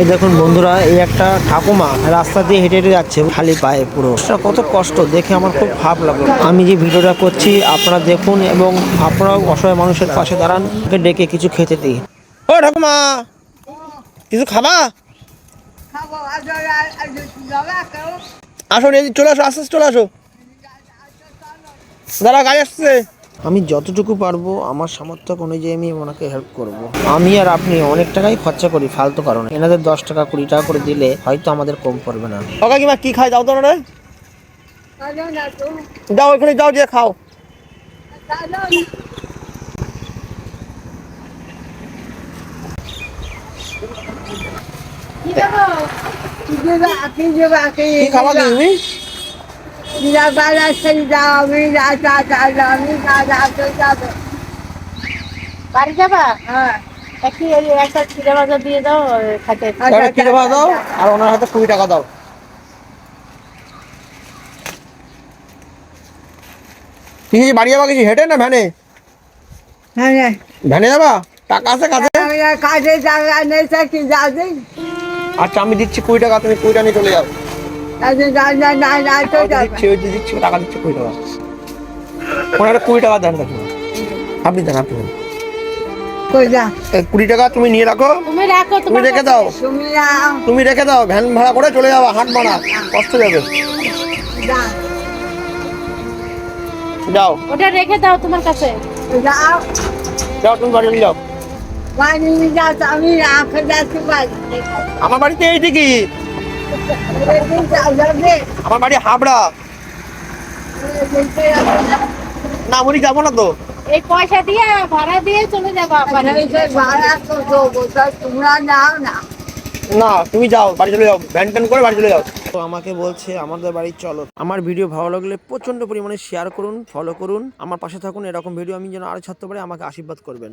এই দেখুন বন্ধুরা, এই একটা ঠাকুমা রাস্তা দিয়ে হেঁটে হেঁটে যাচ্ছে, খালি পায়ে পুরো। কত কষ্ট, দেখে আমার খুব ভাব লাগল। আমি যে ভিডিওটা করছি, আপনারা দেখুন এবং আপনারাও অসহায় মানুষের পাশে দাঁড়ান ডেকে কিছু খেতে দিই। ও ঠাকুমা, কিছু খাবা? আসো চলে আসো, আস্তে চলে আসো। দাঁড়া গাড়ি আসছে। আমি যতটুকু পারব আমার সামর্থ্য অনুযায়ী আমি ওনাকে হেল্প করব। আমি আর আপনি অনেক টাকাই খরচা করি ফালতু কারণে। এনাদের দশ টাকা কুড়ি টাকা করে দিলে হয়তো আমাদের কম পড়বে না। কিমা কি খায়? যাও তো রে যাও এখানে যাও যে খাও। কি তুমি বাড়ি যাবা? হ্যাঁ। একটি ভাজা দিয়ে দাও খাতে তাহলে কি দাও আর ওনার হাতে কুড়ি টাকা দাও। কি বাড়ি যাবা কিছু হেঁটে না ভ্যানে? হ্যাঁ ভ্যানে যাবা? টাকা আছে কাছে কাছে জায়গা নেই কি যাবে? আচ্ছা আমি দিচ্ছি কুড়ি টাকা তুমি কুড়িটা নিয়ে চলে যাও। দিচ্ছি ওই যে টাকা দিচ্ছি কুড়ি টাকা। ওনারা কুড়ি টাকা দেন দেখুন। আপনি দেন আপনি দেন। যা। কুড়ি টাকা তুমি নিয়ে রাখো। তুমি রাখো রেখে দাও। তুমি যাও তুমি রেখে দাও ভ্যান ভাড়া করে চলে যাব হাট ভাড়া। কষ্ট যাবে। যা। যাও। ওটা রেখে দাও তোমার কাছে। যাও। যাও তুমি বাড়ি যাও। পানি যা আমি আঁখে যাচ্ছি বাড়ি। আমার বাড়িতে এই ঠিকই যাবে আমার বাড়ি হাবড়া। না আমি যাব না তো। এই পয়সা দিয়ে ভাড়া দিয়ে চলে যাবা বাড়ি ভাড়া তো তোমরা নাও না। না তুমি যাও বাড়ি চলে যাও। ভ্যান ট্যান করে বাড়ি চলে যাও। তো আমাকে বলছে আমাদের বাড়ি চলো। আমার ভিডিও ভালো লাগলে প্রচণ্ড পরিমাণে শেয়ার করুন ফলো করুন। আমার পাশে থাকুন এরকম ভিডিও আমি যেন আরও ছাড়তে পারি আমাকে আশীর্বাদ করবেন।